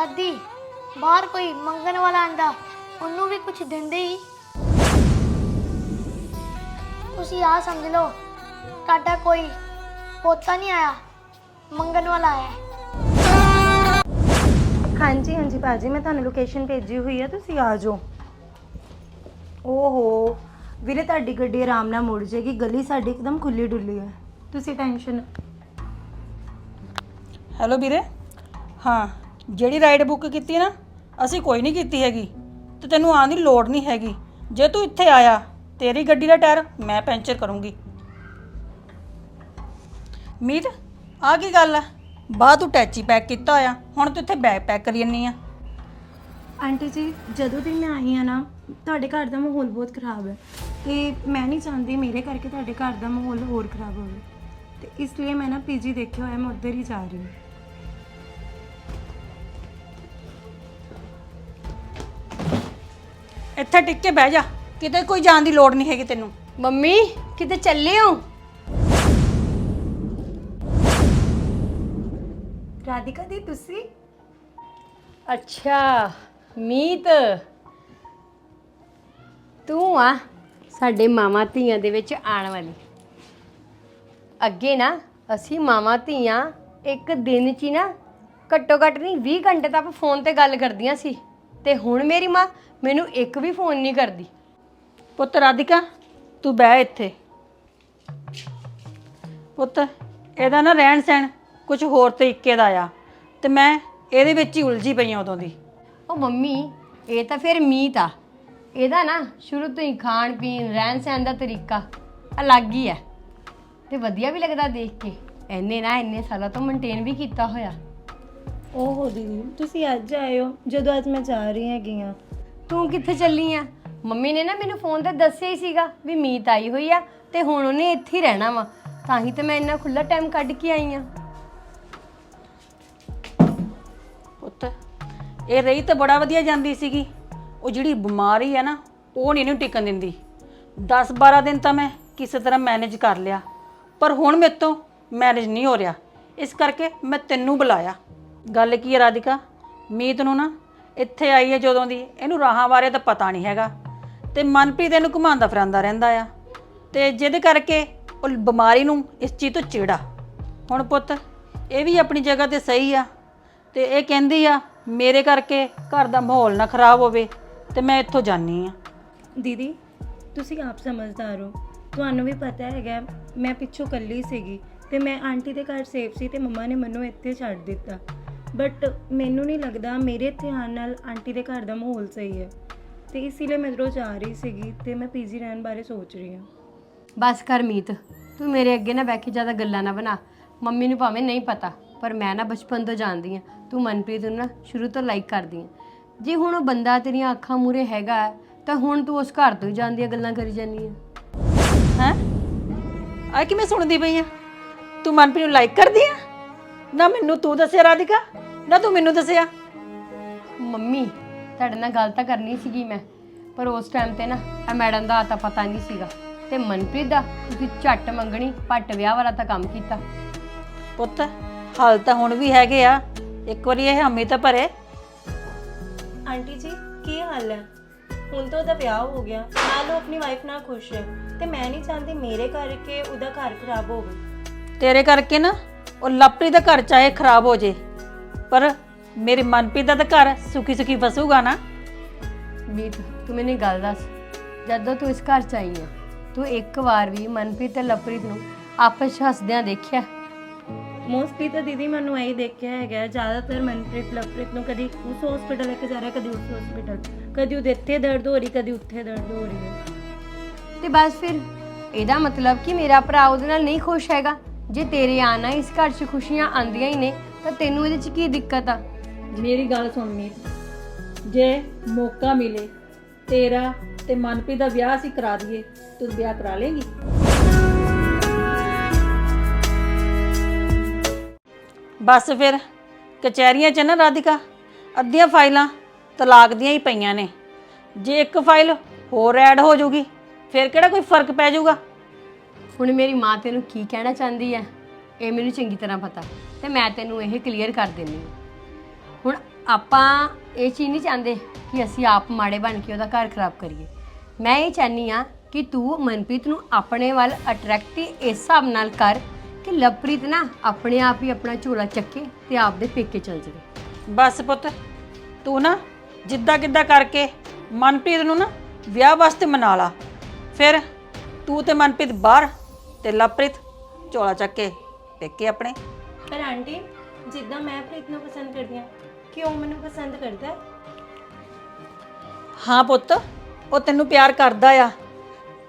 ਦਾਦੀ ਬਾਹਰ ਕੋਈ ਮੰਗਣ ਵਾਲਾ ਆਂਦਾ ਉਹਨੂੰ ਵੀ ਕੁਝ ਦਿੰਦੇ ਹੀ। ਤੁਸੀਂ ਆ ਸਮਝ ਲਓ ਤੁਹਾਡਾ ਕੋਈ ਪੋਤਾ ਨਹੀਂ ਆਇਆ ਮੰਗਣ ਵਾਲਾ ਆਇਆ। ਹੈ। ਹਾਂਜੀ ਹਾਂਜੀ ਭਾਜੀ ਮੈਂ ਤੁਹਾਨੂੰ ਲੋਕੇਸ਼ਨ ਭੇਜੀ ਹੋਈ ਹੈ ਤੁਸੀਂ ਆ ਜਾਓ। ਓਹੋ ਵੀਰੇ ਤੁਹਾਡੀ ਗੱਡੀ ਆਰਾਮ ਨਾਲ ਮੁੜ ਜਾਏਗੀ ਗਲੀ ਸਾਡੀ ਇੱਕਦਮ ਖੁੱਲੀ ਡੁੱਲੀ ਹੈ। ਤੁਸੀਂ ਟੈਨਸ਼ਨ ਹੈਲੋ ਵੀਰੇ? ਹਾਂ। ਜਿਹੜੀ ਰਾਈਡ ਬੁੱਕ ਕੀਤੀ ਨਾ, ਅਸੀਂ ਕੋਈ ਨਹੀਂ ਕੀਤੀ ਹੈਗੀ। ਤੇ ਤੈਨੂੰ ਆਉਣ ਦੀ ਲੋੜ ਨਹੀਂ ਹੈਗੀ। ਜੇ ਤੂੰ ਇੱਥੇ ਆਇਆ, ਤੇਰੀ ਗੱਡੀ ਦਾ ਟਾਇਰ ਮੈਂ ਪੈਂਚਰ ਕਰੂੰਗੀ। ਮੀਤ ਆ ਕੀ ਗੱਲ ਆ? ਬਾਹਰ ਤੂੰ ਟੈਚੀ ਪੈਕ ਕੀਤਾ ਹੋਇਆ, ਹੁਣ ਤੂੰ ਇੱਥੇ ਬੈਗ ਪੈਕ ਕਰੀ ਜੰਨੀ ਆ। ਆਂਟੀ ਜੀ, ਜਦੋਂ ਦੀ ਮੈਂ ਆਈ ਹਾਂ ਨਾ, ਤੁਹਾਡੇ ਘਰ ਦਾ ਮਾਹੌਲ ਬਹੁਤ ਖਰਾਬ ਹੈ। ਤੇ ਮੈਂ ਨਹੀਂ ਚਾਹੁੰਦੀ ਮੇਰੇ ਕਰਕੇ ਤੁਹਾਡੇ ਘਰ ਦਾ ਮਾਹੌਲ ਹੋਰ ਖਰਾਬ ਹੋਵੇ। ਤੇ ਇਸ ਲਈ ਮੈਂ ਨਾ ਪੀਜੀ ਦੇਖਿਆ ਹੋਇਆ, ਮੈਂ ਉੱਧਰ ਹੀ ਜਾ ਰਹੀ ਹਾਂ। ਇੱਥੇ ਟਿਕ ਕੇ ਬਹਿ ਜਾ। ਕਿਤੇ ਕੋਈ ਜਾਣ ਦੀ ਲੋੜ ਨਹੀਂ ਹੈਗੀ ਤੈਨੂੰ। ਮੰਮੀ ਕਿਤੇ ਚੱਲੇ ਹੋ? ਰਾਧਿਕਾ ਦੀ ਤੁਸੀਂ? ਅੱਛਾ ਮੀਤ। ਤੂੰ ਆ ਸਾਡੇ ਮਾਮਾ ਧੀਆਂ ਦੇ ਵਿੱਚ ਆਉਣ ਵਾਲੀ। ਅੱਗੇ ਨਾ ਅਸੀਂ ਮਾਮਾ ਧੀਆਂ ਇੱਕ ਦਿਨ 'ਚ ਹੀ ਨਾ ਘੱਟੋ ਘੱਟ ਨਹੀਂ 20 ਘੰਟੇ ਤੱਕ ਫੋਨ ਤੇ ਗੱਲ ਕਰਦੀਆਂ ਸੀ। ਤੇ ਹੁਣ ਮੇਰੀ ਮਾਂ ਮੈਨੂੰ ਇੱਕ ਵੀ ਫੋਨ ਨਹੀਂ ਕਰਦੀ। ਪੁੱਤ ਰਾਧਿਕਾ ਤੂੰ ਬਹਿ ਇੱਥੇ। ਪੁੱਤ ਇਹਦਾ ਨਾ ਰਹਿਣ ਸਹਿਣ ਕੁਝ ਹੋਰ ਤਰੀਕੇ ਦਾ ਆ ਤੇ ਮੈਂ ਇਹਦੇ ਵਿੱਚ ਹੀ ਉਲਝੀ ਪਈ ਆ ਉਦੋਂ ਦੀ। ਉਹ ਮੰਮੀ ਇਹ ਤਾਂ ਫਿਰ ਮੀਤ ਆ। ਇਹਦਾ ਨਾ ਸ਼ੁਰੂ ਤੋਂ ਹੀ ਖਾਣ ਪੀਣ ਰਹਿਣ ਸਹਿਣ ਦਾ ਤਰੀਕਾ ਅਲੱਗ ਹੀ ਹੈ ਤੇ ਵਧੀਆ ਵੀ ਲੱਗਦਾ ਦੇਖ ਕੇ। ਐਨੇ ਨਾ ਇੰਨੇ ਸਾਲਾਂ ਤੋਂ ਮੇਨਟੇਨ ਵੀ ਕੀਤਾ ਹੋਇਆ। ਓਹੋ ਦੀਦੀ ਤੁਸੀਂ ਅੱਜ ਆਏ ਹੋ ਜਦੋਂ ਅੱਜ ਮੈਂ ਜਾ ਰਹੀ ਹੈਗੀ ਹਾਂ। ਤੂੰ ਕਿੱਥੇ ਚੱਲੀ ਆ? ਮੰਮੀ ਨੇ ਨਾ ਮੈਨੂੰ ਫੋਨ ਤੇ ਦੱਸਿਆ ਹੀ ਸੀਗਾ ਵੀ ਮੀਤ ਆਈ ਹੋਈ ਆ ਤੇ ਹੁਣ ਉਹਨੇ ਇੱਥੇ ਹੀ ਰਹਿਣਾ ਵਾ। ਤਾਂ ਹੀ ਤੇ ਮੈਂ ਇੰਨਾ ਖੁੱਲਾ ਟਾਈਮ ਕੱਢ ਕੇ ਆਈ ਆ। ਪੁੱਤ, ਇਹ ਰਹੀ ਤਾਂ ਬੜਾ ਵਧੀਆ ਜਾਂਦੀ ਸੀਗੀ। ਉਹ ਜਿਹੜੀ ਬਿਮਾਰੀ ਹੈ ਨਾ, ਉਹ ਨਹੀਂ ਇਹਨੂੰ ਟਿਕਣ ਦਿੰਦੀ। 10 12 ਦਿਨ ਤਾਂ ਮੈਂ ਕਿਸੇ ਤਰ੍ਹਾਂ ਮੈਨੇਜ ਕਰ ਲਿਆ। ਪਰ ਹੁਣ ਮੇਰੇ ਤੋਂ ਮੈਨੇਜ ਨਹੀਂ ਹੋ ਰਿਹਾ। ਇਸ ਕਰਕੇ ਮੈਂ ਤੈਨੂੰ ਬੁਲਾਇਆ। ਗੱਲ ਕੀ ਹੈ ਰਾਧਿਕਾ? ਮੀਤ ਨੂੰ ਨਾ ਇੱਥੇ ਆਈ ਹੈ ਜਦੋਂ ਦੀ, ਇਹਨੂੰ ਰਾਹਾਂ ਬਾਰੇ ਤਾਂ ਪਤਾ ਨਹੀਂ ਹੈਗਾ। ਤੇ ਮਨਪ੍ਰੀਤ ਇਹਨੂੰ ਘੁਮਾਉਂਦਾ ਫਿਰਾਂਦਾ ਰਹਿੰਦਾ ਆ। ਤੇ ਜਿਹਦੇ ਕਰਕੇ ਉਹ ਬਿਮਾਰੀ ਨੂੰ ਇਸ ਚੀਜ਼ ਤੋਂ ਚਿੜਾ ਹੁਣ ਪੁੱਤ, ਇਹ ਵੀ ਆਪਣੀ ਜਗ੍ਹਾ ਤੇ ਸਹੀ ਆ। ਤੇ ਇਹ ਕਹਿੰਦੀ ਆ, ਮੇਰੇ ਕਰਕੇ ਘਰ ਦਾ ਮਾਹੌਲ ਨਾ ਖਰਾਬ ਹੋਵੇ ਤੇ ਮੈਂ ਇੱਥੋਂ ਜਾਨੀ ਆ। ਦੀਦੀ, ਤੁਸੀਂ ਆਪ ਸਮਝਦਾਰ ਹੋ। ਤੁਹਾਨੂੰ ਵੀ ਪਤਾ ਹੈਗਾ, ਮੈਂ ਪਿੱਛੋਂ ਕੱਲੀ ਸੀਗੀ ਤੇ ਮੈਂ ਆਂਟੀ ਦੇ ਘਰ ਸੇਫ ਸੀ ਤੇ ਮੰਮਾ ਨੇ ਮੈਨੂੰ ਇੱਥੇ ਛੱਡ ਦਿੱਤਾ। ਬਟ ਮੈਨੂੰ ਨਹੀਂ ਲੱਗਦਾ ਮੇਰੇ ਇੱਥੇ ਆਉਣ ਨਾਲ ਆਂਟੀ ਦੇ ਘਰ ਦਾ ਮਾਹੌਲ ਸਹੀ ਹੈ। ਤੇ ਇਸੇ ਲਈ ਮੈਂ ਇੱਧਰੋਂ ਜਾ ਰਹੀ ਸੀਗੀ ਤੇ ਮੈਂ ਪੀਜੀ ਰਹਿਣ ਬਾਰੇ ਸੋਚ ਰਹੀ ਹਾਂ। ਬਸ ਕਰ ਮੀਤ ਤੂੰ ਮੇਰੇ ਅੱਗੇ ਨਾ ਬਹਿ ਕੇ ਜ਼ਿਆਦਾ ਗੱਲਾਂ ਨਾ ਬਣਾ। ਮੰਮੀ ਨੂੰ ਭਾਵੇਂ ਨਹੀਂ ਪਤਾ ਪਰ ਮੈਂ ਨਾ ਬਚਪਨ ਤੋਂ ਜਾਣਦੀ ਆ ਤੂੰ ਮਨਪ੍ਰੀਤ ਨੂੰ ਨਾ ਸ਼ੁਰੂ ਤੋਂ ਲਾਈਕ ਕਰਦੀ ਆ ਜੇ ਹੁਣ ਉਹ ਬੰਦਾ ਤੇਰੀਆਂ ਅੱਖਾਂ ਮੂਰੇ ਹੈਗਾ ਹੈ, ਤਾਂ ਹੁਣ ਤੂੰ ਉਸ ਘਰ ਤੋਂ ਹੀ ਜਾਣ ਦੀਆਂ ਗੱਲਾਂ ਕਰੀ ਜਾਂਦੀ ਆ ਹੈ? ਆ ਕਿਵੇਂ ਸੁਣਦੀ ਪਈ ਆ? ਤੂੰ ਮਨਪ੍ਰੀਤ ਨੂੰ ਲਾਈਕ ਕਰਦੀ ਆ? ਨਾ ਮੈਨੂੰ ਤੂੰ ਦੱਸਿਆ ਰਾਧਿਕਾ ਨਾ ਤੂੰ ਮੈਨੂੰ ਦੱਸਿਆ। ਮੰਮੀ ਤੁਹਾਡੇ ਨਾਲ ਗੱਲ ਤਾਂ ਕਰਨੀ ਸੀਗੀ ਮੈਂ ਪਰ ਉਸ ਟਾਈਮ ਤੇ ਨਾ ਇਹ ਮੈਡਮ ਦਾ ਤਾਂ ਪਤਾ ਨਹੀਂ ਸੀਗਾ। ਤੇ ਮਨਪ੍ਰੀਤ ਦਾ ਤੁਸੀਂ ਝੱਟ ਮੰਗਣੀ ਪੱਟ ਵਿਆਹ ਵਾਲਾ ਤਾਂ ਕੰਮ ਕੀਤਾ। ਪੁੱਤ ਹਾਲ ਤਾਂ ਹੁਣ ਵੀ ਹੈਗੇ ਆ। ਇੱਕ ਵਾਰੀ ਇਹ ਹਾਮੀ ਤਾਂ ਭਰੇ। ਆਂਟੀ ਜੀ ਕੀ ਹਾਲ ਹੈ? ਹੁਣ ਤਾਂ ਉਹਦਾ ਵਿਆਹ ਹੋ ਗਿਆ ਨਾਲ ਉਹ ਆਪਣੀ ਵਾਈਫ ਨਾਲ ਖੁਸ਼ ਹੈ। ਤੇ ਮੈਂ ਨਹੀਂ ਚਾਹੁੰਦੀ ਮੇਰੇ ਕਰਕੇ ਉਹਦਾ ਘਰ ਖਰਾਬ ਹੋਵੇ। ਤੇਰੇ ਕਰਕੇ ਨਾ ਉਹ ਲਾਪਰੀ ਦਾ ਘਰ ਚਾਹੇ ਖਰਾਬ ਹੋ ਜੇ। ਪਰ ਮੇਰੇ ਮਨਪ੍ਰੀਤ ਦਾ ਤਾਂ ਘਰ ਸੁਖੀ ਸੁਖੀ ਵਸੂਗਾ ਨਾ। ਮੀਤ ਤੂੰ ਮੈਨੂੰ ਇੱਕ ਗੱਲ ਦੱਸ। ਜਦੋਂ ਤੂੰ ਇਸ ਘਰ ਚ ਆਈ ਆ ਤੂੰ ਇੱਕ ਵਾਰ ਵੀ ਮਨਪ੍ਰੀਤ ਤੇ ਲਵਪ੍ਰੀਤ ਨੂੰ ਆਪਸ ਚ ਹੱਸਦਿਆਂ ਦੇਖਿਆ? ਮੋਸਟਲੀ ਤਾਂ ਦੀਦੀ ਮੈਨੂੰ ਇਹੀ ਦੇਖਿਆ ਹੈਗਾ ਜ਼ਿਆਦਾਤਰ ਮਨਪ੍ਰੀਤ ਲਵਪ੍ਰੀਤ ਨੂੰ ਕਦੀ ਉਸ ਹਸਪੀਟਲ ਲੈ ਕੇ ਜਾ ਰਿਹਾ ਕਦੀ ਉਸ ਹਸਪੀਟਲ ਕਦੀ ਉਹਦੇ ਇੱਥੇ ਦਰਦ ਹੋ ਰਹੀ ਕਦੀ ਉੱਥੇ ਦਰਦ ਹੋ ਰਹੀ। ਹੈ ਤੇ ਬਸ ਫਿਰ ਇਹਦਾ ਮਤਲਬ ਕਿ ਮੇਰਾ ਭਰਾ ਉਹਦੇ ਨਾਲ ਨਹੀਂ ਖੁਸ਼ ਹੈਗਾ? ਜੇ ਤੇਰੇ ਆਣਾ ਇਸ ਘਰ 'ਚ ਖੁਸ਼ੀਆਂ ਆਂਦੀਆਂ ਹੀ ਨੇ ਤਾਂ ਤੈਨੂੰ ਇਹਦੇ 'ਚ ਕੀ ਦਿੱਕਤ ਆ? ਮੇਰੀ ਗੱਲ ਸੁਣ ਮੀਤ ਜੇ ਮੌਕਾ ਮਿਲੇ ਤੇਰਾ ਤੇ ਮਨਪ੍ਰੀਤ ਦਾ ਵਿਆਹ ਅਸੀਂ ਕਰਾ ਦਈਏ ਤੂੰ ਵਿਆਹ ਕਰਾ ਲੇਂਗੀ? ਬਸ ਫਿਰ ਕਚਹਿਰੀਆਂ 'ਚ ਨਾ ਰਾਧਿਕਾ ਅੱਧੀਆਂ ਫਾਈਲਾਂ ਤਲਾਕ ਦੀਆਂ ਹੀ ਪਈਆਂ ਨੇ। ਜੇ ਇੱਕ ਫਾਈਲ ਹੋਰ ਐਡ ਹੋ ਜਾਊਗੀ ਫਿਰ ਕਿਹੜਾ ਕੋਈ ਫ਼ਰਕ ਪੈ ਜਾਊਗਾ? ਹੁਣ ਮੇਰੀ ਮਾਂ ਤੈਨੂੰ ਕੀ ਕਹਿਣਾ ਚਾਹੁੰਦੀ ਹੈ ਇਹ ਮੈਨੂੰ ਚੰਗੀ ਤਰ੍ਹਾਂ ਪਤਾ, ਤੇ ਮੈਂ ਤੈਨੂੰ ਇਹ ਕਲੀਅਰ ਕਰ ਦਿੰਨੀ ਹਾਂ। ਹੁਣ ਆਪਾਂ ਇਹ ਚੀਜ਼ ਨਹੀਂ ਚਾਹੁੰਦੇ ਕਿ ਅਸੀਂ ਆਪ ਮਾੜੇ ਬਣ ਕੇ ਉਹਦਾ ਘਰ ਖਰਾਬ ਕਰੀਏ। ਮੈਂ ਇਹ ਚਾਹਨੀ ਆ ਕਿ ਤੂੰ ਮਨਪ੍ਰੀਤ ਨੂੰ ਆਪਣੇ ਵੱਲ ਅਟਰੈਕਟ ਇਸ ਹਿਸਾਬ ਨਾਲ ਕਰ ਕਿ ਲਵਪ੍ਰੀਤ ਨਾ ਆਪਣੇ ਆਪ ਹੀ ਆਪਣਾ ਝੋਲਾ ਚੱਕੇ ਤੇ ਆਪਦੇ ਪੇਕੇ ਚਲ ਜਾਵੇ। ਬਸ ਪੁੱਤ, ਤੂੰ ਨਾ ਜਿੱਦਾਂ ਕਿੱਦਾਂ ਕਰਕੇ ਮਨਪ੍ਰੀਤ ਨੂੰ ਨਾ ਵਿਆਹ ਵਾਸਤੇ ਮਨਾ ਲਾ। ਫਿਰ ਤੂੰ ਤੇ ਮਨਪ੍ਰੀਤ ਬਾਹਰ ਤੇ ਲਵਪ੍ਰੀਤ ਝੋਲਾ ਚੱਕ ਕੇ ਪੇਕੇ ਆਪਣੇ। ਪਰ ਆਂਟੀ ਜਿੱਦਾਂ ਮੈਂ ਪ੍ਰੀਤ ਨੂੰ ਪਸੰਦ ਕਰਦੀ ਹਾਂ ਕਿ ਉਹ ਮੈਨੂੰ ਪਸੰਦ ਕਰਦਾ ਹੈ? ਹਾਂ ਪੁੱਤ ਉਹ ਤੈਨੂੰ ਪਿਆਰ ਕਰਦਾ ਆ।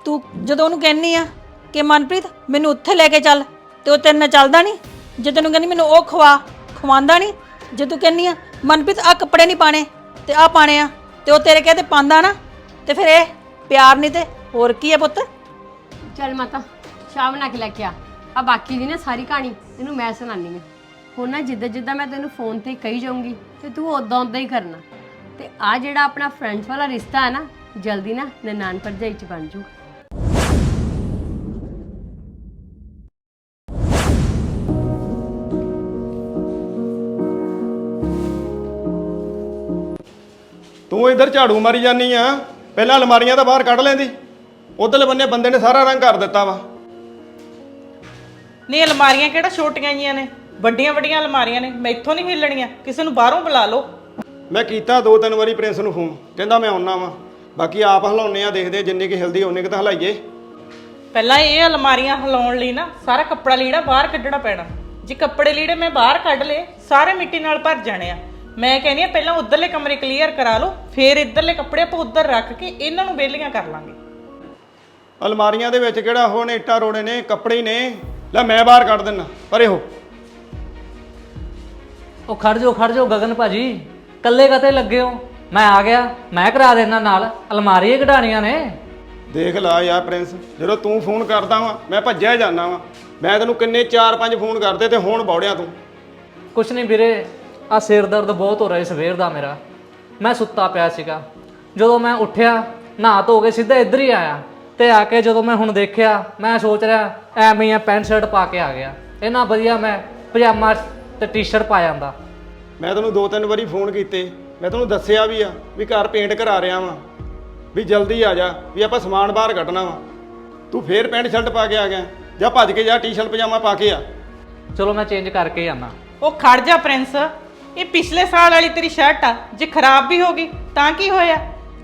ਤੂੰ ਜਦੋਂ ਉਹਨੂੰ ਕਹਿੰਨੀ ਆ ਕਿ ਮਨਪ੍ਰੀਤ ਮੈਨੂੰ ਉੱਥੇ ਲੈ ਕੇ ਚੱਲ ਤੇ ਉਹ ਤੇਰੇ ਨਾਲ ਚੱਲਦਾ ਨਹੀਂ। ਜੇ ਤੈਨੂੰ ਕਹਿੰਦੀ ਮੈਨੂੰ ਉਹ ਖਵਾ ਖਵਾਉਂਦਾ ਨਹੀਂ ਜੇ ਤੂੰ ਕਹਿੰਨੀ ਆ ਮਨਪ੍ਰੀਤ ਆ ਕੱਪੜੇ ਨਹੀਂ ਪਾਣੇ ਤੇ ਆ ਪਾਣੇ ਆ ਤੇ ਉਹ ਤੇਰੇ ਕਹੇ ਤੇ ਪਾਉਂਦਾ ਨਾ ਤੇ ਫਿਰ ਇਹ ਪਿਆਰ ਨਹੀਂ ਤੇ ਹੋਰ ਕੀ ਹੈ ਪੁੱਤ? ਚੱਲ ਮਾਤਾ ਸ਼ਾਮ ਬਣਾ ਕੇ ਲੈ ਕੇ ਆ। ਆ ਬਾਕੀ ਦੀ ਨਾ ਸਾਰੀ ਕਹਾਣੀ ਤੈਨੂੰ ਮੈਂ ਸੁਣਾਨੀ ਆ ਹੁਣ ਨਾ ਜਿੱਦਾਂ ਜਿੱਦਾਂ ਮੈਂ ਤੈਨੂੰ ਫੋਨ ਤੇ ਕਹੀ ਜਾਊਂਗੀ ਤੇ ਤੂੰ ਉਦਾਂ ਉਦਾਂ ਹੀ ਕਰਨਾ। ਤੇ ਆ ਜਿਹੜਾ ਆਪਣਾ ਫਰੈਂਡਸ ਵਾਲਾ ਰਿਸ਼ਤਾ ਹੈ ਨਾ, ਜਲਦੀ ਨਾ ਨਨਾਨ ਭਰਜਾਈ ਚ ਬਣ ਜੂ ਤੂੰ ਇੱਧਰ ਝਾੜੂ ਮਾਰੀ ਜਾਨੀ ਆ। ਪਹਿਲਾਂ ਅਲਮਾਰੀਆਂ ਦਾ ਬਾਹਰ ਕੱਢ ਲੈਂਦੀ। ਉਧਰਲੇ ਬੰਨੇ ਬੰਦੇ ਨੇ ਸਾਰਾ ਰੰਗ ਕਰ ਦਿੱਤਾ ਵਾ। ਨਹੀਂ ਅਲਮਾਰੀਆਂ ਕਿਹੜਾ ਛੋਟੀਆਂ ਜੀਆਂ ਨੇ? ਵੱਡੀਆਂ ਵੱਡੀਆਂ ਅਲਮਾਰੀਆਂ ਨੇ। ਮੈਥੋਂ ਨਹੀਂ ਹਿੱਲਣੀਆਂ ਕਿਸੇ ਨੂੰ ਬਾਹਰੋਂ ਬੁਲਾ ਲਓ। ਮੈਂ ਕੀਤਾ ਦੋ ਤਿੰਨ ਵਾਰੀ ਪ੍ਰਿੰਸ ਨੂੰ ਫੋਨ। ਕਹਿੰਦਾ ਮੈਂ ਆਉਣਾ ਵਾਂ। ਬਾਕੀ ਆਪ ਹਲਾਉਨੇ ਆ ਦੇਖਦੇ ਆ ਜਿੰਨੀ ਕਿ ਹਿਲਦੀ ਉਹਨੇ ਕਿ ਤਾਂ ਹਲਾਈਏ। ਪਹਿਲਾਂ ਇਹ ਅਲਮਾਰੀਆਂ ਹਿਲਾਉਣ ਲਈ ਨਾ ਸਾਰਾ ਕੱਪੜਾ ਲੀੜਾ ਬਾਹਰ ਕੱਢਣਾ ਪੈਣਾ। ਜੇ ਕੱਪੜੇ ਲੀੜੇ ਮੈਂ ਬਾਹਰ ਕੱਢ ਲਏ ਸਾਰੇ ਮਿੱਟੀ ਨਾਲ ਭਰ ਜਾਣੇ ਆ। ਮੈਂ ਕਹਿੰਦੀ ਆ ਪਹਿਲਾਂ ਉਧਰਲੇ ਕਮਰੇ ਕਲੀਅਰ ਕਰਾ ਲਓ ਫਿਰ ਇੱਧਰਲੇ ਕੱਪੜੇ ਆਪਾਂ ਉੱਧਰ ਰੱਖ ਕੇ ਇਹਨਾਂ ਨੂੰ ਵਿਹਲੀਆਂ ਕਰ ਲਾਂਗੇ। ਅਲਮਾਰੀਆਂ ਦੇ ਵਿੱਚ ਕਿਹੜਾ ਉਹ ਨੇ ਇੱਟਾਂ ਰੋੜੇ ਨੇ ਕੱਪੜੇ ਹੀ ਨੇ। ਲੈ ਮੈਂ ਬਾਹਰ ਕੱਢ ਦਿੰਨਾ ਪਰੇ ਹੋ। ਉਹ ਖੜ ਜਾਓ ਖੜ ਜਾਓ ਗਗਨ ਭਾਜੀ। ਕੱਲੇ ਕਤੇ ਲੱਗੇ ਹੋ? ਮੈਂ ਆ ਗਿਆ ਮੈਂ ਕਰਾ ਦੇਣਾ ਨਾਲ। ਅਲਮਾਰੀ ਕਢਾਣੀਆਂ ਨੇ। ਦੇਖ ਲਾ ਯਾਰ ਪ੍ਰਿੰਸ ਜਦੋਂ ਤੂੰ ਫੋਨ ਕਰਦਾ ਵਾਂ ਮੈਂ ਭੱਜਿਆ ਜਾਣਾ ਵਾਂ। ਮੈਂ ਤੈਨੂੰ ਕਿੰਨੇ 4-5 ਫੋਨ ਕਰਦੇ ਤੇ ਹੁਣ ਬੌੜਿਆ ਤੂੰ। ਕੁਛ ਨਹੀਂ ਵੀਰੇ ਆ ਸਿਰ ਦਰਦ ਬਹੁਤ ਹੋ ਰਿਹਾ ਸਵੇਰ ਦਾ ਮੇਰਾ। ਮੈਂ ਸੁੱਤਾ ਪਿਆ ਸੀਗਾ। ਜਦੋਂ ਮੈਂ ਉੱਠਿਆ ਨਹਾ ਧੋ ਕੇ ਸਿੱਧਾ ਇੱਧਰ ਹੀ ਆਇਆ। ਤੇ ਆ ਕੇ ਜਦੋਂ ਮੈਂ ਹੁਣ ਦੇਖਿਆ ਮੈਂ ਸੋਚ ਰਿਹਾ ਐਵੇਂ ਹੀ ਆ ਪੈਂਟ ਸ਼ਰਟ ਪਾ ਕੇ ਆ ਗਿਆ। ਇਹਨਾਂ ਵਧੀਆ ਮੈਂ ਪਜਾਮਾ ਤੇ ਟੀ-ਸ਼ਰਟ ਪਾ ਜਾਂਦਾ। ਮੈਂ ਤੈਨੂੰ ਦੋ ਤਿੰਨ ਵਾਰੀ ਫੋਨ ਕੀਤੇ ਮੈਂ ਤੈਨੂੰ ਦੱਸਿਆ ਵੀ ਆ ਵੀ ਘਰ ਪੇਂਟ ਕਰਾ ਰਿਹਾ ਵਾਂ ਵੀ ਜਲਦੀ ਆ ਜਾ ਵੀ ਆਪਾਂ ਸਮਾਨ ਬਾਹਰ ਕੱਢਣਾ ਵਾ। ਤੂੰ ਫੇਰ ਪੈਂਟ ਸ਼ਰਟ ਪਾ ਕੇ ਆ ਗਿਆ ਜਾਂ ਭੱਜ ਕੇ ਜਾ ਟੀ-ਸ਼ਰਟ ਪਜਾਮਾ ਪਾ ਕੇ ਆ। ਚਲੋ ਮੈਂ ਚੇਂਜ ਕਰਕੇ ਆਣਾ ਉਹ ਖੜ ਜਾ ਪ੍ਰਿੰਸ ਇਹ ਪਿਛਲੇ ਸਾਲ ਵਾਲੀ ਤੇਰੀ ਸ਼ਰਟ ਆ ਜੇ ਖਰਾਬ ਵੀ ਹੋ ਗਈ ਤਾਂ ਕੀ ਹੋਇਆ?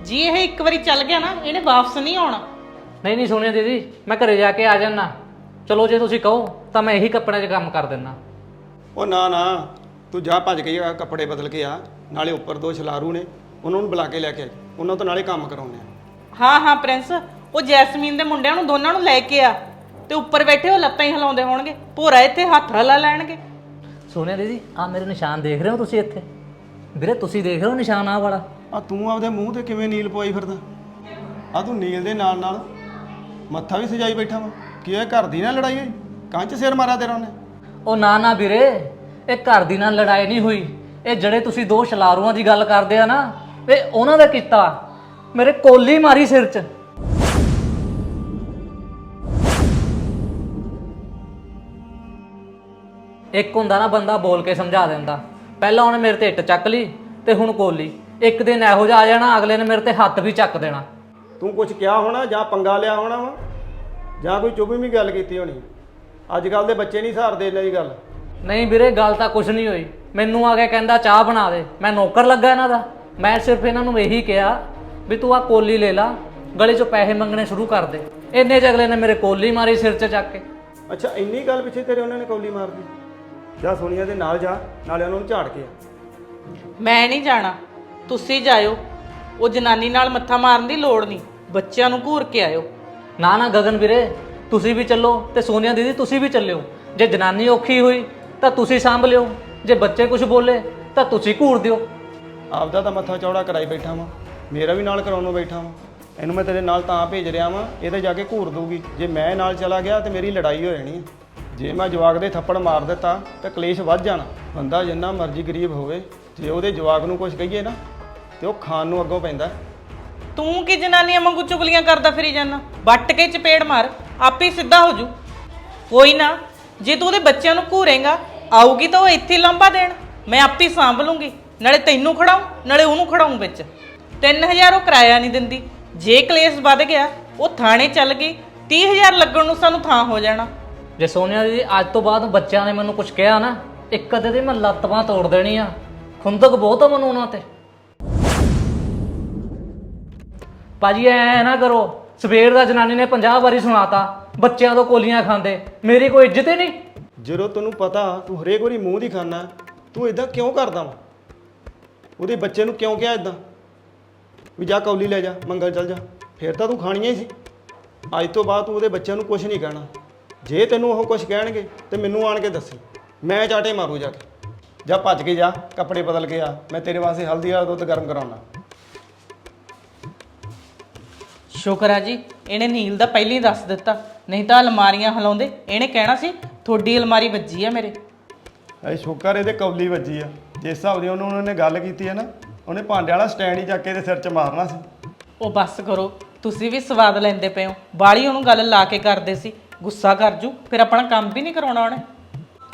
ਜੀ ਇਹ ਇੱਕ ਵਾਰੀ ਚੱਲ ਗਿਆ ਨਾ ਇਹਨੇ ਵਾਪਸ ਨਹੀਂ ਆਉਣਾ। ਨਹੀਂ ਨਹੀਂ ਸੁਣਿਆ ਦੀਦੀ ਮੈਂ ਘਰੇ ਜਾ ਕੇ ਆ ਜਾਣਾ ਚਲੋ ਜੇ ਤੁਸੀਂ ਕਹੋ ਤਾਂ ਮੈਂ ਇਹੀ ਕੱਪੜਿਆਂ 'ਚ ਕੰਮ ਕਰ ਦਿੰਦਾ। ਉਹ ਨਾ ਨਾ ਤੂੰ ਜਾ ਭੱਜ ਕੇ ਆ ਕੱਪੜੇ ਬਦਲ ਕੇ ਆ। ਨਾਲੇ ਉੱਪਰ ਦੋ ਛਲਾਰੂ ਨੇ ਉਹਨਾਂ ਨੂੰ ਬੁਲਾ ਕੇ ਲੈ ਕੇ ਉਹਨਾਂ ਤੋਂ ਨਾਲੇ ਕੰਮ ਕਰਾਉਣੇ ਆ। ਹਾਂ ਹਾਂ ਪ੍ਰਿੰਸ ਉਹ ਜੈਸਮੀਨ ਦੇ ਮੁੰਡਿਆਂ ਨੂੰ ਦੋਨਾਂ ਨੂੰ ਲੈ ਕੇ ਆ। ਤੇ ਉੱਪਰ ਬੈਠੇ ਉਹ ਲੱਤਾਂ ਹੀ ਹਿਲਾਉਂਦੇ ਹੋਣਗੇ। ਭੋਰਾ ਇੱਥੇ ਹੱਥ ਹਿਲਾ ਲੈਣਗੇ। ਸੁਣਿਆ ਦੀਦੀ ਆ ਮੇਰੇ ਨਿਸ਼ਾਨ ਦੇਖ ਰਹੇ ਹੋ ਤੁਸੀਂ ਇੱਥੇ? ਵੀਰੇ ਤੁਸੀਂ ਦੇਖ ਰਹੇ ਹੋ ਨਿਸ਼ਾਨ ਆ ਵਾਲਾ? ਆ ਤੂੰ ਆਪਦੇ ਮੂੰਹ ਤੇ ਕਿਵੇਂ ਨੀਲ ਪਵਾਈ ਫਿਰਦਾ? ਆ ਤੂੰ ਨੀਲ ਦੇ ਨਾਲ ਨਾਲ ਮੱਥਾ ਵੀ ਸਜਾਈ ਬੈਠਾ ਵਾ। ਕੀ ਇਹ ਘਰ ਦੀ ਨਾ ਲੜਾਈ ਹੋਈ? ਕੰਚ ਸਿਰ ਮਾਰਿਆ ਤੇਰਾ ਉਹਨੇ? ਉਹ ਨਾ ਨਾ ਵੀਰੇ, ਇਹ ਘਰ ਦੀ ਨਾਲ ਲੜਾਈ ਨਹੀਂ ਹੋਈ। ਇਹ ਜਿਹੜੇ ਤੁਸੀਂ ਦੋ ਸ਼ਲਾਰੂਆਂ ਦੀ ਗੱਲ ਕਰਦੇ ਆ ਨਾ, ਇਹ ਉਹਨਾਂ ਦਾ ਕੀਤਾ। ਮੇਰੇ ਕੋਲੀ ਮਾਰੀ ਸਿਰ 'ਚ। ਇੱਕ ਹੁੰਦਾ ਨਾ ਬੰਦਾ ਬੋਲ ਕੇ ਸਮਝਾ ਦਿੰਦਾ। ਪਹਿਲਾਂ ਉਹਨੇ ਮੇਰੇ ਤੇ ਇੱਟ ਚੱਕ ਲਈ ਤੇ ਹੁਣ ਕੋਲੀ। ਇੱਕ ਦਿਨ ਇਹੋ ਜਿਹਾ ਆ ਜਾਣਾ, ਅਗਲੇ ਨੇ ਮੇਰੇ ਤੇ ਹੱਥ ਵੀ ਚੱਕ ਦੇਣਾ। ਤੂੰ ਕੁਝ ਕਿਹਾ ਹੋਣਾ ਜਾਂ ਪੰਗਾ ਲਿਆ ਹੋਣਾ ਵਾ? ਜਾਂ ਕੋਈ ਚੁੱਭੀ ਵੀ ਗੱਲ ਕੀਤੀ ਹੋਣੀ? ਅੱਜ ਕੱਲ ਦੇ ਬੱਚੇ ਨਹੀਂ ਸਹਾਰਦੇ ਇਹਨਾਂ ਦੀ ਗੱਲ। ਨਹੀਂ ਵੀਰੇ ਗੱਲ ਤਾਂ ਕੁਝ ਨਹੀਂ ਹੋਈ। ਮੈਨੂੰ ਆ ਕੇ ਕਹਿੰਦਾ ਚਾਹ ਬਣਾ ਦੇ। ਮੈਂ ਨੌਕਰ ਲੱਗਾ ਇਹਨਾਂ ਦਾ। ਮੈਂ ਸਿਰਫ ਇਹਨਾਂ ਨੂੰ ਇਹੀ ਕਿਹਾ ਵੀ ਤੂੰ ਆ ਕੋਲੀ ਲੈ ਲਾ ਗਲੇ 'ਚੋਂ ਪੈਸੇ ਮੰਗਣੇ ਸ਼ੁਰੂ ਕਰ ਦੇ। ਇੰਨੇ 'ਚ ਅਗਲੇ ਨੇ ਮੇਰੇ ਕੋਲੀ ਮਾਰੀ ਸਿਰ 'ਚ ਚੱਕ ਕੇ। ਅੱਛਾ ਇੰਨੀ ਗੱਲ ਪਿੱਛੇ ਤੇਰੇ ਉਹਨਾਂ ਨੇ ਕੌਲੀ ਮਾਰਦੀ? ਜਾ ਸੋਨੀਆ ਦੇ ਨਾਲ ਜਾ ਨਾਲੇ ਉਹਨਾਂ ਨੂੰ ਝਾੜ ਕੇ ਆ। ਮੈਂ ਨਹੀਂ ਜਾਣਾ। ਤੁਸੀਂ ਜਾਇਓ। ਉਹ ਜਨਾਨੀ ਨਾਲ ਮੱਥਾ ਮਾਰਨ ਦੀ ਲੋੜ ਨਹੀਂ। ਬੱਚਿਆਂ ਨੂੰ ਘੂਰ ਕੇ ਆਇਓ। ਨਾ ਨਾ ਗਗਨ ਵੀਰੇ ਤੁਸੀਂ ਵੀ ਚੱਲੋ ਤੇ ਸੋਨੀਆ ਦੀਦੀ ਤੁਸੀਂ ਵੀ ਚੱਲਿਓ। ਜੇ ਜਨਾਨੀ ਔਖੀ ਹੋਈ ਤਾਂ ਤੁਸੀਂ ਸੰਭ ਲਿਓ। ਜੇ ਬੱਚੇ ਕੁਝ ਬੋਲੇ ਤਾਂ ਤੁਸੀਂ ਘੂਰ ਦਿਓ। ਆਪਦਾ ਤਾਂ ਮੱਥਾ ਚੌੜਾ ਕਰਾਈ ਬੈਠਾ ਵਾਂ। ਮੇਰਾ ਵੀ ਨਾਲ ਕਰਾਉਣੋਂ ਬੈਠਾ ਵਾਂ। ਇਹਨੂੰ ਮੈਂ ਤੇਰੇ ਨਾਲ ਤਾਂ ਭੇਜ ਰਿਹਾ ਵਾਂ ਇਹ ਤਾਂ ਜਾ ਕੇ ਘੂਰ ਦੂਗੀ ਜੇ ਮੈਂ ਨਾਲ ਚਲਾ ਗਿਆ ਤੇ ਮੇਰੀ ਲੜਾਈ ਹੋ ਜਾਣੀ ਹੈ। ਜੇ ਮੈਂ ਜਵਾਕ ਦੇ ਥੱਪੜ ਮਾਰ ਦਿੱਤਾ ਤਾਂ ਕਲੇਸ਼ ਵੱਧ ਜਾਣਾ। ਬੰਦਾ ਜਿੰਨਾ ਮਰਜ਼ੀ ਗਰੀਬ ਹੋਵੇ ਜੇ ਉਹਦੇ ਜਵਾਕ ਨੂੰ ਕੁਝ ਕਹੀਏ ਨਾ ਤੇ ਉਹ ਖਾਣ ਨੂੰ ਅੱਗੋਂ ਪੈਂਦਾ। ਤੂੰ ਕਿ ਜਨਾਨੀਆਂ ਵਾਂਗੂ ਚੁਗਲੀਆਂ ਕਰਦਾ ਫਿਰੀ ਜਾਂਦਾ? ਵੱਟ ਕੇ ਚਪੇੜ ਮਾਰ ਆਪੇ ਹੀ ਸਿੱਧਾ ਹੋ ਜੂ। ਕੋਈ ਨਾ ਜੇ ਤੂੰ ਉਹਦੇ ਬੱਚਿਆਂ ਨੂੰ ਘੂਰੇਗਾ ਆਊਗੀ ਤਾਂ ਉਹ ਇੱਥੇ ਲਾਂਭਾ ਦੇਣ। ਮੈਂ ਆਪੇ ਹੀ ਸਾਂਭ ਲੂੰਗੀ। ਨਾਲੇ ਤੈਨੂੰ ਖੜਾਉਂ ਨਾਲੇ ਉਹਨੂੰ ਖੜਾਉਂ ਵਿੱਚ। 3000 ਉਹ ਕਿਰਾਇਆ ਨਹੀਂ ਦਿੰਦੀ। ਜੇ ਕਲੇਸ਼ ਵੱਧ ਗਿਆ ਉਹ ਥਾਣੇ ਚੱਲ ਗਈ। 30000 ਲੱਗਣ ਨੂੰ ਸਾਨੂੰ ਥਾਂ ਹੋ ਜਾਣਾ। ਜੇ ਸੋਨੀਆ ਜੀ ਅੱਜ ਤੋਂ ਬਾਅਦ ਬੱਚਿਆਂ ਨੇ ਮੈਨੂੰ ਕੁਝ ਕਿਹਾ ਨਾ ਇੱਕ ਅੱਧੇ ਦੀ ਮੈਂ ਲੱਤ ਬਾਂਹ ਤੋੜ ਦੇਣੀ ਆ। ਖੁੰਦਕ ਬਹੁਤ ਆ ਮੈਨੂੰ ਉਹਨਾਂ ਤੇ। ਭਾਜੀ ਐ ਨਾ ਕਰੋ, ਸਵੇਰ ਦਾ ਜਨਾਨੀ ਨੇ 50 ਵਾਰੀ ਸੁਣਾਤਾ, ਬੱਚਿਆਂ ਤੋਂ ਕੋਲੀਆਂ ਖਾਂਦੇ, ਮੇਰੀ ਕੋਈ ਇੱਜ਼ਤ ਹੀ ਨਹੀਂ। ਜਦੋਂ ਤੈਨੂੰ ਪਤਾ, ਤੂੰ ਹਰੇਕ ਵਾਰੀ ਮੂੰਹ ਦੀ ਖਾਨਾ ਤੂੰ ਇਦਾਂ ਕਿਉਂ ਕਰਦਾ ਵਾ? ਉਹਦੇ ਬੱਚੇ ਨੂੰ ਕਿਉਂ ਕਿਹਾ ਇਦਾਂ ਵੀ ਜਾ ਕੌਲੀ ਲੈ ਜਾ, ਮੰਗਲ ਚੱਲ ਜਾ, ਫਿਰ ਤਾਂ ਤੂੰ ਖਾਣੀਆਂ ਹੀ ਸੀ। ਅੱਜ ਤੋਂ ਬਾਅਦ ਤੂੰ ਉਹਦੇ ਬੱਚਿਆਂ ਨੂੰ ਕੁਝ ਨਹੀਂ ਕਹਿਣਾ। ਜੇ ਤੈਨੂੰ ਉਹ ਕੁਝ ਕਹਿਣਗੇ, ਤੇ ਮੈਨੂੰ ਆਣ ਕੇ ਦੱਸੀ। ਮੈਂ ਚਾਟੇ ਮਾਰੂ ਜਾ ਕੇ। ਜਾ ਭੱਜ ਕੇ ਜਾ, ਕੱਪੜੇ ਬਦਲ ਕੇ ਆ, ਮੈਂ ਤੇਰੇ ਵਾਸਤੇ ਹਲਦੀ ਵਾਲਾ ਦੁੱਧ ਗਰਮ ਕਰਾਉਣਾ ਸ਼ੁਕਰ ਆ ਜੀ ਇਹਨੇ ਨੀਲ ਦਾ ਪਹਿਲਾਂ ਹੀ ਦੱਸ ਦਿੱਤਾ। ਨਹੀਂ ਤਾਂ ਅਲਮਾਰੀਆਂ ਹਿਲਾਉਂਦੇ ਇਹਨੇ ਕਹਿਣਾ ਸੀ ਤੁਹਾਡੀ ਅਲਮਾਰੀ ਵੱਜੀ ਆ ਮੇਰੇ। ਐ ਸ਼ੁਕਰ ਇਹਦੇ ਕੌਲੀ ਵੱਜੀ ਆ। ਜਿਸ ਹਿਸਾਬ ਦੀ ਉਹਨੂੰ ਉਹਨੇ ਗੱਲ ਕੀਤੀ ਹੈ ਨਾ ਉਹਨੇ ਭਾਂਡੇ ਵਾਲਾ ਸਟੈਂਡ ਹੀ ਚੱਕ ਕੇ ਇਹਦੇ ਸਿਰ 'ਚ ਮਾਰਨਾ ਸੀ। ਉਹ ਬੱਸ ਕਰੋ ਤੁਸੀਂ ਵੀ ਸਵਾਦ ਲੈਂਦੇ ਪਏ ਹੋ। ਬਾਲੀ ਉਹਨੂੰ ਗੱਲ ਲਾ ਕੇ ਕਰਦੇ ਸੀ। ਗੁੱਸਾ ਕਰ ਜੂ ਫਿਰ ਆਪਣਾ ਕੰਮ ਵੀ ਨਹੀਂ ਕਰਾਉਣਾ ਉਹਨੇ।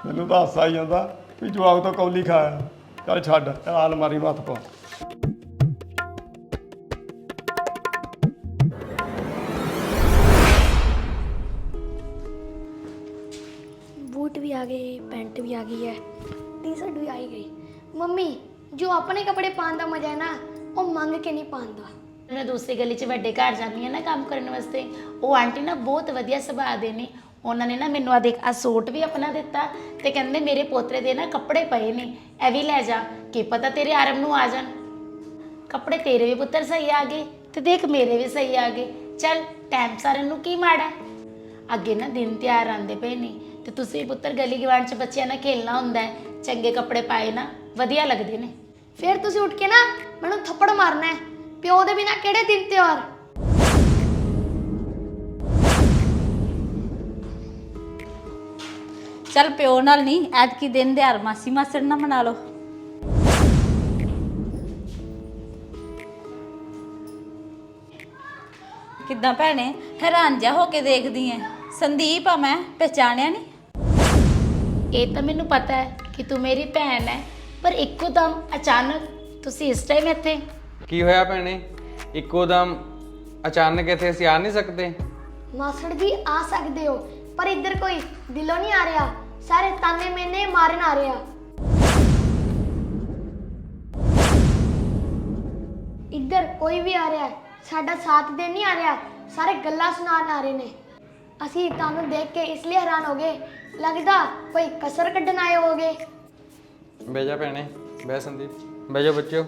ਮੈਨੂੰ ਤਾਂ ਹਾਸਾ ਹੀ ਆਉਂਦਾ ਵੀ ਜਵਾਬ ਤੋਂ ਕੌਲੀ ਖਾਇਆ। ਚੱਲ ਛੱਡ ਆ ਅਲਮਾਰੀ ਨੂੰ ਹੱਥ ਪਾ। ਆ ਗਈ, ਪੈਂਟ ਵੀ ਆ ਗਈ ਹੈ। ਟੀ-ਸ਼ਰਟ ਵੀ ਆਈ ਗਈ। ਮੰਮੀ, ਜੋ ਆਪਣੇ ਕੱਪੜੇ ਪਾਉਣ ਦਾ ਮਜ਼ਾ ਹੈ ਨਾ, ਉਹ ਮੰਗ ਕੇ ਨਹੀਂ ਪਾਉਂਦਾ ਮੈਂ ਦੂਸਰੀ ਗਲੀ 'ਚ ਵੱਡੇ ਘਰ ਜਾਂਦੀ ਹਾਂ ਨਾ ਕੰਮ ਕਰਨ ਵਾਸਤੇ, ਉਹ ਆਂਟੀ ਨਾ ਬਹੁਤ ਵਧੀਆ ਸੁਭਾਅ ਦੇ ਨੇ। ਉਹਨਾਂ ਨੇ ਨਾ ਮੈਨੂੰ ਆ ਦੇਖ ਆ ਸੂਟ ਵੀ ਆਪਣਾ ਦਿੱਤਾ ਤੇ ਕਹਿੰਦੇ ਮੇਰੇ ਪੋਤਰੇ ਦੇ ਨਾ ਕੱਪੜੇ ਪਏ ਨੇ ਐ ਵੀ ਲੈ ਜਾ, ਕੀ ਪਤਾ ਤੇਰੇ ਆਰਮ ਨੂੰ ਆ ਜਾਣ। ਕੱਪੜੇ ਤੇਰੇ ਵੀ ਪੁੱਤਰ ਸਹੀ ਆ ਗਏ ਤੇ ਦੇਖ ਮੇਰੇ ਵੀ ਸਹੀ ਆ ਗਏ। ਚੱਲ ਟਾਈਮ ਸਾਰਿਆਂ ਨੂੰ ਕੀ ਮਾੜਾ ਅੱਗੇ ਨਾ ਦਿਨ ਤਿਆਰ ਆਂਦੇ ਪਏ ਨੇ ਤੇ ਤੁਸੀਂ ਪੁੱਤਰ ਗਲੀ ਗਵਾਂਢ 'ਚ ਬੱਚਿਆਂ ਨਾਲ ਖੇਲਣਾ ਹੁੰਦਾ ਹੈ, ਚੰਗੇ ਕੱਪੜੇ ਪਾਏ ਨਾ, ਵਧੀਆ ਲੱਗਦੇ ਨੇ। ਫਿਰ ਤੁਸੀਂ ਉੱਠ ਕੇ ਨਾ ਮੈਨੂੰ ਥੱਪੜ ਮਾਰਨਾ ਹੈ, ਪਿਓ ਦੇ ਬਿਨਾ ਕਿਹੜੇ ਦਿਨ ਤਿਉਹਾਰ? ਚੱਲ ਪਿਓ ਨਾਲ ਨਹੀਂ, ਐਤਕੀ ਦਿਨ ਦਿਹਾੜ ਮਾਸੀ ਮਾਸੜ ਨਾਲ ਮਨਾ ਲਓ। ਕਿੱਦਾਂ ਭੈਣੇ, ਹੈਰਾਨ ਜਾ ਹੋ ਕੇ ਦੇਖਦੀ ਐ। ਸੰਦੀਪ ਆ ਮੈਂ, ਪਹਿਚਾਣਿਆ ਨਹੀਂ? ਇਹ ਤਾਂ ਮੈਨੂੰ ਪਤਾ ਹੈ ਕਿ ਤੂੰ ਮੇਰੀ ਭੈਣ ਹੈ ਪਰ ਇੱਕੋ ਦਮ ਅਚਾਨਕ ਤੁਸੀਂ ਇਸ ਟਾਈਮ ਇੱਥੇ। ਕੀ ਹੋਇਆ ਭੈਣੇ? ਇੱਕੋ ਦਮ ਅਚਾਨਕ ਇੱਥੇ ਅਸੀਂ ਆ ਨਹੀਂ ਸਕਦੇ? ਮਾਸੜ ਜੀ ਆ ਸਕਦੇ ਹੋ ਪਰ ਇੱਧਰ ਕੋਈ ਦਿਲੋਂ ਨਹੀਂ ਆ ਰਿਹਾ। ਸਾਰੇ ਤਾਨੇ ਮੈਨੇ ਮਾਰਨ ਆ ਰਿਹਾ। ਇੱਧਰ ਕੋਈ ਵੀ ਆ ਰਿਹਾ ਹੈ, ਸਾਡਾ ਸਾਥ ਦੇਣ ਨਹੀਂ ਆ ਰਿਹਾ। ਸਾਰੇ ਗੱਲਾਂ ਸੁਣਾਉਣ ਆ ਰਹੇ ਨੇ। ਅਸੀਂ ਤੁਹਾਨੂੰ ਦੇਖ ਕੇ ਇਸ ਲਈ ਹੈਰਾਨ ਹੋ ਗਏ। ਲੱਗਦਾ ਕੋਈ ਕਸਰ ਕੱਢਣ ਆਏ ਹੋਗੇ ਬਹਿ ਜਾ ਭੈਣੇ ਬਹਿ ਸੰਦੀਪ ਬਹਿ ਜਾ ਬੱਚਿਓ।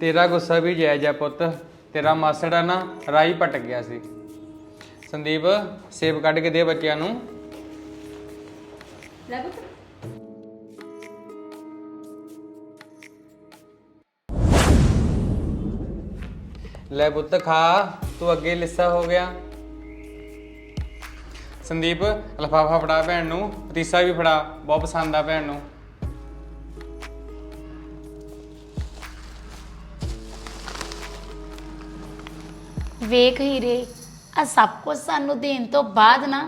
ਤੇਰਾ ਗੁੱਸਾ ਵੀ ਜਾਇਜ਼ ਆ ਪੁੱਤ ਤੇਰਾ ਮਾਸੜ ਨਾ ਰਾਈ ਪਟਕ ਗਿਆ ਸੀ। ਸੰਦੀਪ ਸੇਬ ਕੱਢ ਕੇ ਦੇ ਬੱਚਿਆਂ ਨੂੰ। ਲੈ ਪੁੱਤ ਖਾ। ਤੂੰ ਅੱਗੇ ਲਿੱਸਾ ਹੋ ਗਿਆ। ਸੰਦੀਪ ਲਫਾਫਾ ਫੜਾ ਭੈਣ ਨੂੰ ਪਤੀਸਾ ਵੀ ਫੜਾ ਬਹੁਤ ਪਸੰਦ ਆ ਭੈਣ ਨੂੰ। ਵੇਖ ਹੀਰੇ ਆ ਸਭ ਕੁਝ ਸਾਨੂੰ ਦੇਣ ਤੋਂ ਬਾਅਦ ਨਾ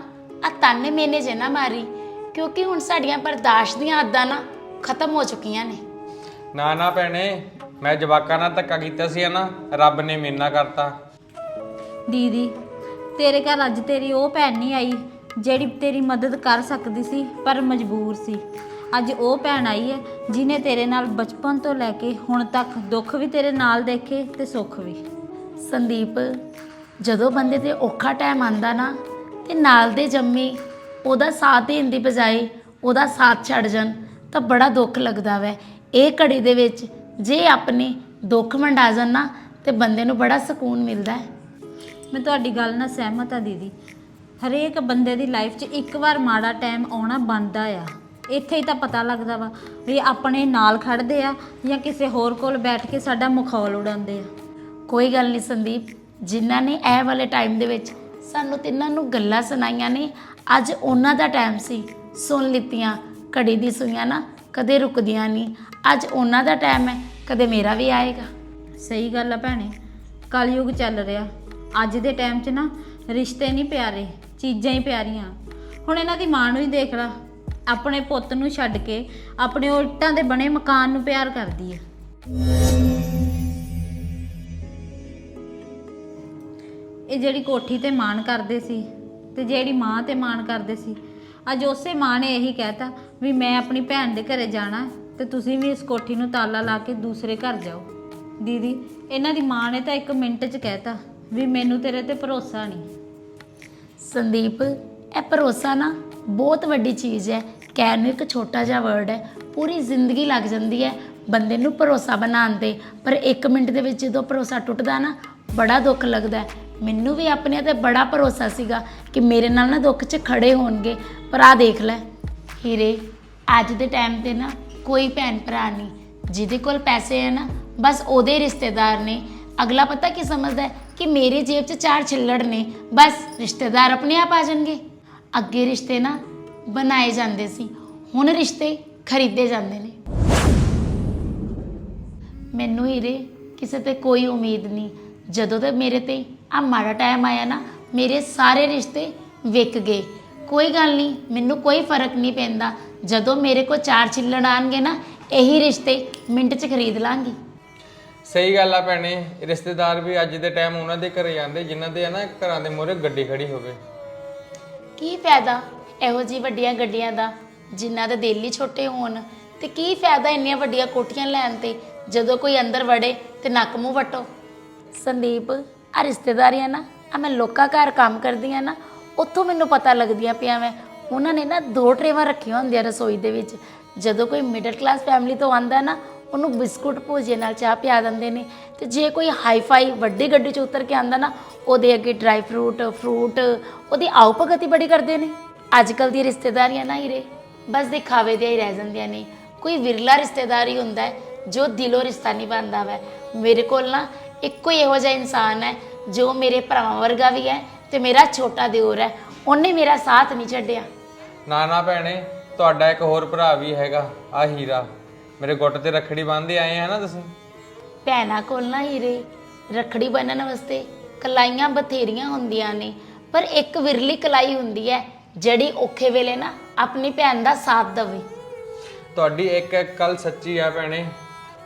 ਆ ਤਾਨੇ ਮੇਨੇ ਜੇ ਨਾ ਮਾਰੀ ਕਿਉਂਕਿ ਹੁਣ ਸਾਡੀਆਂ ਬਰਦਾਸ਼ਤ ਦੀਆਂ ਹੱਦਾਂ ਨਾ ਖਤਮ ਹੋ ਚੁੱਕੀਆਂ ਨੇ। ਨਾ ਨਾ ਭੈਣੇ ਮੈਂ ਜਵਾਕਾਂ ਨਾਲ ਧੱਕਾ ਕੀਤਾ ਸੀ ਨਾ ਰੱਬ ਨੇ ਮੇਨਾ ਕਰਤਾ। ਦੀਦੀ, ਤੇਰੇ ਘਰ ਅੱਜ ਤੇਰੀ ਉਹ ਭੈਣ ਨਹੀਂ ਆਈ ਜਿਹੜੀ ਤੇਰੀ ਮਦਦ ਕਰ ਸਕਦੀ ਸੀ, ਪਰ ਮਜਬੂਰ ਸੀ। ਅੱਜ ਉਹ ਭੈਣ ਆਈ ਹੈ ਜਿਨੇ ਤੇਰੇ ਨਾਲ ਬਚਪਨ ਤੋਂ ਲੈ ਕੇ ਹੁਣ ਤੱਕ ਦੁੱਖ ਵੀ ਤੇਰੇ ਨਾਲ ਦੇਖੇ ਤੇ ਸੁੱਖ ਵੀ। ਸੰਦੀਪ, ਜਦੋਂ ਬੰਦੇ ਤੇ ਔਖਾ ਟਾਈਮ ਆਂਦਾ ਨਾ ਤੇ ਨਾਲ ਦੇ ਜੰਮੇ ਉਹਦਾ ਸਾਥ ਦੇਣ ਦੀ ਬਜਾਏ ਉਹਦਾ ਸਾਥ ਛੱਡ ਜਾਣ, ਤਾਂ ਬੜਾ ਦੁੱਖ ਲੱਗਦਾ ਵੈ। ਇਹ ਘੜੀ ਦੇ ਵਿੱਚ ਜੇ ਆਪਣੇ ਦੁੱਖ ਵੰਡਾ ਜਾਣ ਨਾ, ਤੇ ਬੰਦੇ ਨੂੰ ਬੜਾ ਸਕੂਨ ਮਿਲਦਾ ਹੈ। ਮੈਂ ਤੁਹਾਡੀ ਗੱਲ ਨਾਲ ਸਹਿਮਤ ਆ ਦੀਦੀ। ਹਰੇਕ ਬੰਦੇ ਦੀ ਲਾਈਫ 'ਚ ਇੱਕ ਵਾਰ ਮਾੜਾ ਟਾਈਮ ਆਉਣਾ ਬਣਦਾ ਆ ਇੱਥੇ ਹੀ ਤਾਂ ਪਤਾ ਲੱਗਦਾ ਵਾ ਵੀ ਆਪਣੇ ਨਾਲ ਖੜਦੇ ਆ ਜਾਂ ਕਿਸੇ ਹੋਰ ਕੋਲ ਬੈਠ ਕੇ ਸਾਡਾ ਮਖੌਲ ਉਡਾਉਂਦੇ ਆ। ਕੋਈ ਗੱਲ ਨਹੀਂ ਸੰਦੀਪ, ਜਿਨ੍ਹਾਂ ਨੇ ਇਹ ਵਾਲੇ ਟਾਈਮ ਦੇ ਵਿੱਚ ਸਾਨੂੰ ਤਿੰਨਾਂ ਨੂੰ ਗੱਲਾਂ ਸੁਣਾਈਆਂ ਨੇ, ਅੱਜ ਉਹਨਾਂ ਦਾ ਟਾਈਮ ਸੀ। ਸੁਣ ਲਿੱਤੀਆਂ, ਘੜੀ ਦੀ ਸੁਈਆਂ ਨਾ ਕਦੇ ਰੁਕਦੀਆਂ ਨਹੀਂ। ਅੱਜ ਉਹਨਾਂ ਦਾ ਟਾਈਮ ਹੈ, ਕਦੇ ਮੇਰਾ ਵੀ ਆਏਗਾ। ਸਹੀ ਗੱਲ ਆ ਭੈਣੇ ਕਲਯੁਗ ਚੱਲ ਰਿਹਾ। ਅੱਜ ਦੇ ਟਾਈਮ 'ਚ ਨਾ ਰਿਸ਼ਤੇ ਨਹੀਂ ਪਿਆਰੇ, ਚੀਜ਼ਾਂ ਹੀ ਪਿਆਰੀਆਂ। ਹੁਣ ਇਹਨਾਂ ਦੀ ਮਾਂ ਨੂੰ ਹੀ ਦੇਖ ਲਾ, ਆਪਣੇ ਪੁੱਤ ਨੂੰ ਛੱਡ ਕੇ ਆਪਣੇ ਉਲਟਾਂ ਦੇ ਬਣੇ ਮਕਾਨ ਨੂੰ ਪਿਆਰ ਕਰਦੀ ਹੈ ਇਹ ਜਿਹੜੀ ਕੋਠੀ ਤੇ ਮਾਣ ਕਰਦੇ ਸੀ ਤੇ ਜਿਹੜੀ ਮਾਂ ਤੇ ਮਾਣ ਕਰਦੇ ਸੀ, ਅੱਜ ਉਸੇ ਮਾਂ ਨੇ ਇਹੀ ਕਹਿਤਾ ਵੀ ਮੈਂ ਆਪਣੀ ਭੈਣ ਦੇ ਘਰੇ ਜਾਣਾ ਤੇ ਤੁਸੀਂ ਵੀ ਇਸ ਕੋਠੀ ਨੂੰ ਤਾਲਾ ਲਾ ਕੇ ਦੂਸਰੇ ਘਰ ਜਾਓ। ਦੀਦੀ, ਇਹਨਾਂ ਦੀ ਮਾਂ ਨੇ ਤਾਂ ਇੱਕ ਮਿੰਟ 'ਚ ਕਹਿਤਾ ਵੀ ਮੈਨੂੰ ਤੇਰੇ ਤੇ ਭਰੋਸਾ ਨਹੀਂ। ਸੰਦੀਪ, ਇਹ ਭਰੋਸਾ ਨਾ ਬਹੁਤ ਵੱਡੀ ਚੀਜ਼ ਹੈ। ਕਹਿਣ ਨੂੰ ਇੱਕ ਛੋਟਾ ਜਿਹਾ ਵਰਡ ਹੈ। ਪੂਰੀ ਜ਼ਿੰਦਗੀ ਲੱਗ ਜਾਂਦੀ ਹੈ ਬੰਦੇ ਨੂੰ ਭਰੋਸਾ ਬਣਾਉਣ ਤੇ। ਪਰ 1 ਮਿੰਟ ਦੇ ਵਿੱਚ ਜਦੋਂ ਭਰੋਸਾ ਟੁੱਟਦਾ ਨਾ, ਬੜਾ ਦੁੱਖ ਲੱਗਦਾ ਹੈ। ਮੈਨੂੰ ਵੀ ਆਪਣੇ ਤੇ ਬੜਾ ਭਰੋਸਾ ਸੀਗਾ ਕਿ ਮੇਰੇ ਨਾਲ ਨਾ ਦੁੱਖ 'ਚ ਖੜੇ ਹੋਣਗੇ। ਪਰ ਆ ਦੇਖ ਲੈ, ਹੀਰੇ, ਅੱਜ ਦੇ ਟਾਈਮ ਤੇ ਨਾ ਕੋਈ ਭੈਣ ਭਰਾ ਨਹੀਂ। ਜਿਹਦੇ ਕੋਲ ਪੈਸੇ ਹੈ ਨਾ, ਬਸ ਉਹਦੇ ਰਿਸ਼ਤੇਦਾਰ ਨੇ। ਅਗਲਾ ਪਤਾ ਕੀ ਸਮਝਦਾ ਹੈ? ਕਿ ਮੇਰੇ ਜੇਬ 'ਚ ਚਾਰ ਛਿੱਲੜ ਨੇ, ਬਸ ਰਿਸ਼ਤੇਦਾਰ ਆਪਣੇ ਆਪ ਆ ਜਾਣਗੇ। ਅੱਗੇ ਰਿਸ਼ਤੇ ਨਾ ਬਣਾਏ ਜਾਂਦੇ ਸੀ, ਹੁਣ ਰਿਸ਼ਤੇ ਖਰੀਦੇ ਜਾਂਦੇ ਨੇ। ਮੈਨੂੰ ਹੀਰੇ ਕਿਸੇ ਤੇ ਕੋਈ ਉਮੀਦ ਨਹੀਂ। ਜਦੋਂ ਤੇ ਮੇਰੇ ਤੇ ਆ ਮਾੜਾ ਟਾਈਮ ਆਇਆ ਨਾ, ਮੇਰੇ ਸਾਰੇ ਰਿਸ਼ਤੇ ਵਿਕ ਗਏ। ਕੋਈ ਗੱਲ ਨਹੀਂ, ਮੈਨੂੰ ਕੋਈ ਫ਼ਰਕ ਨਹੀਂ ਪੈਂਦਾ। ਜਦੋਂ ਮੇਰੇ ਕੋਲ ਚਾਰ ਛਿੱਲੜ ਆਣਗੇ ਨਾ, ਇਹੀ ਰਿਸ਼ਤੇ ਮਿੰਟ 'ਚ ਖਰੀਦ ਲਾਂਗੀ। ਸਹੀ ਗੱਲ ਆ ਭੈਣੇ, ਰਿਸ਼ਤੇਦਾਰ ਵੀ ਅੱਜ ਦੇ ਟਾਈਮ ਉਹਨਾਂ ਦੇ ਘਰੇ ਜਾਂਦੇ ਜਿਨ੍ਹਾਂ ਦੇ ਆ ਨਾ ਘਰਾਂ ਦੇ ਮੂਹਰੇ ਗੱਡੀ ਖੜੀ ਹੋਵੇ। ਕੀ ਫਾਇਦਾ ਇਹੋ ਜੀ ਵੱਡੀਆਂ ਗੱਡੀਆਂ ਦਾ, ਜਿਨ੍ਹਾਂ ਦੇ ਦਿਲ ਹੀ ਛੋਟੇ ਹੋਣ? ਤੇ ਕੀ ਫਾਇਦਾ ਇੰਨੀਆਂ ਵੱਡੀਆਂ ਕੋਠੀਆਂ ਲੈਣ ਤੇ, ਜਦੋਂ ਕੋਈ ਅੰਦਰ ਵੜੇ ਤੇ ਨੱਕ ਮੂੰਹ ਵਟੋ? ਸੰਦੀਪ ਆ ਰਿਸ਼ਤੇਦਾਰੀਆਂ ਨਾ ਆ ਮੈਂ ਲੋਕਾਂ ਘਰ ਕੰਮ ਕਰਦੀ ਆ ਨਾ, ਉੱਥੋਂ ਮੈਨੂੰ ਪਤਾ ਲੱਗਦੀਆਂ ਪਿਆ ਮੈਂ ਉਹਨਾਂ ਨੇ ਨਾ ਦੋ ਟਰੇਵਾਂ ਰੱਖੀਆਂ ਹੁੰਦੀਆਂ ਰਸੋਈ ਦੇ ਵਿੱਚ। ਜਦੋਂ ਕੋਈ ਮਿਡਲ ਕਲਾਸ ਫੈਮਿਲੀ ਤੋਂ ਆਂਦਾ ਨਾ ਉਹਨੂੰ ਬਿਸਕੁਟ ਭੋਜੇ ਨਾਲ ਚਾਹ ਪਿਆ ਦਿੰਦੇ ਨੇ। ਤੇ ਜੇ ਕੋਈ ਹਾਈਫਾਈ ਵੱਡੀ ਗੱਡੀ 'ਚ ਉਤਰ ਕੇ ਆਂਦਾ ਨਾ, ਉਹਦੇ ਅੱਗੇ ਡਰਾਈ ਫਰੂਟ ਫਰੂਟ, ਉਹਦੀ ਆਓ ਭਗਤ ਬੜੀ ਕਰਦੇ ਨੇ। ਅੱਜ ਕੱਲ ਦੀ ਰਿਸ਼ਤੇਦਾਰੀਆਂ ਨਾ ਹੀਰੇ, ਬਸ ਦਿਖਾਵੇ ਦੀਆਂ ਹੀ ਰਹਿ ਜਾਂਦੀਆਂ ਨੇ। ਕੋਈ ਵਿਰਲਾ ਰਿਸ਼ਤੇਦਾਰੀ ਹੁੰਦਾ ਹੈ, ਜੋ ਦਿਲੋਂ ਰਿਸ਼ਤਾ ਨਿਭਾਉਂਦਾ ਵੈ। ਮੇਰੇ ਕੋਲ ਨਾ ਇੱਕੋ ਹੀ ਇਹੋ ਜਿਹਾ ਇਨਸਾਨ ਹੈ, ਜੋ ਮੇਰੇ ਭਰਾਵਾਂ ਵਰਗਾ ਵੀ ਹੈ ਤੇ ਮੇਰਾ ਛੋਟਾ ਦਿਓਰ ਹੈ। ਉਹਨੇ ਮੇਰਾ ਸਾਥ ਨਹੀਂ ਛੱਡਿਆ। ਨਾ ਨਾ ਭੈਣੇ, ਤੁਹਾਡਾ ਇੱਕ ਹੋਰ ਭਰਾ ਵੀ ਹੈਗਾ ਆ ਹੀਰਾ। ਮੇਰੇ ਗੁੱਟ ਤੇ ਰੱਖੜੀ ਬੰਨ੍ਹਦੇ ਆਏ ਆ ਨਾ ਤੁਸੀਂ? ਭੈਣਾਂ ਕੋਲ ਨਾ ਹੀਰੇ ਰਖੜੀ ਬੰਨਣ ਵਾਸਤੇ ਕਲਾਈਆਂ ਬਥੇਰੀਆਂ ਹੁੰਦੀਆਂ ਨੇ ਪਰ ਇੱਕ ਵਿਰਲੀ ਕਲਾਈ ਹੁੰਦੀ ਹੈ ਜਿਹੜੀ ਔਖੇ ਵੇਲੇ ਨਾ ਆਪਣੀ ਭੈਣ ਦਾ ਸਾਥ ਦੇਵੇ। ਤੁਹਾਡੀ ਇੱਕ ਇੱਕ ਗੱਲ ਸੱਚੀ ਆ ਭੈਣੇ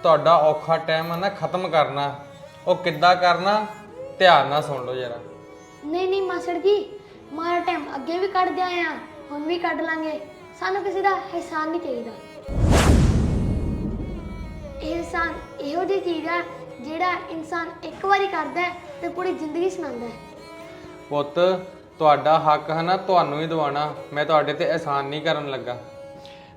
ਤੁਹਾਡਾ ਔਖਾ ਟਾਈਮ ਆ ਨਾ ਖਤਮ ਕਰਨਾ ਉਹ ਕਿੱਦਾਂ ਕਰਨਾ ਧਿਆਨ ਨਾਲ ਸੁਣ ਲਓ ਜਰਾ। ਨਹੀਂ ਨਹੀਂ ਮਾਸੜ ਜੀ ਮਾਰਾ ਟਾਈਮ ਅੱਗੇ ਵੀ ਕੱਢਦੇ ਆਏ ਆ ਹੁਣ ਵੀ ਕੱਢ ਲਾਂਗੇ ਸਾਨੂੰ ਕਿਸੇ ਦਾ ਅਹਿਸਾਨ ਨਹੀਂ ਚਾਹੀਦਾ। ਅਹਿਸਾਨ ਇਹੋ ਜਿਹੀ ਚੀਜ਼ ਹੈ ਜਿਹੜਾ ਇਨਸਾਨ ਇੱਕ ਵਾਰੀ ਕਰਦਾ ਹੈ ਤੇ ਪੂਰੀ ਜ਼ਿੰਦਗੀ ਸੁਣਾਉਂਦਾ ਹੈ। ਪੁੱਤ, ਤੁਹਾਡਾ ਹੱਕ ਹੈ ਨਾ ਤੁਹਾਨੂੰ ਹੀ ਦਵਾਣਾ ਮੈਂ ਤੁਹਾਡੇ ਤੇ ਅਹਿਸਾਨ ਨਹੀਂ ਕਰਨ ਲੱਗਾ।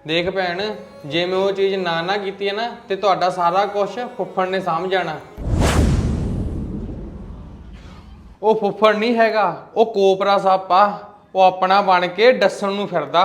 ਦੇਖ ਭੈਣ, ਜੇ ਮੈਂ ਉਹ ਚੀਜ਼ ਨਾ ਨਾ ਕੀਤੀ ਹੈ ਨਾ, ਤੇ ਤੁਹਾਡਾ ਸਾਰਾ ਕੁਝ ਫੁੱਫੜ ਨੇ ਸਾਂਭ ਜਾਣਾ। ਉਹ ਫੁੱਫੜ ਨਹੀਂ ਹੈਗਾ, ਉਹ ਕੋਪਰਾ ਸੱਪ ਆ ਉਹ ਆਪਣਾ ਬਣ ਕੇ ਡੱਸਣ ਨੂੰ ਫਿਰਦਾ।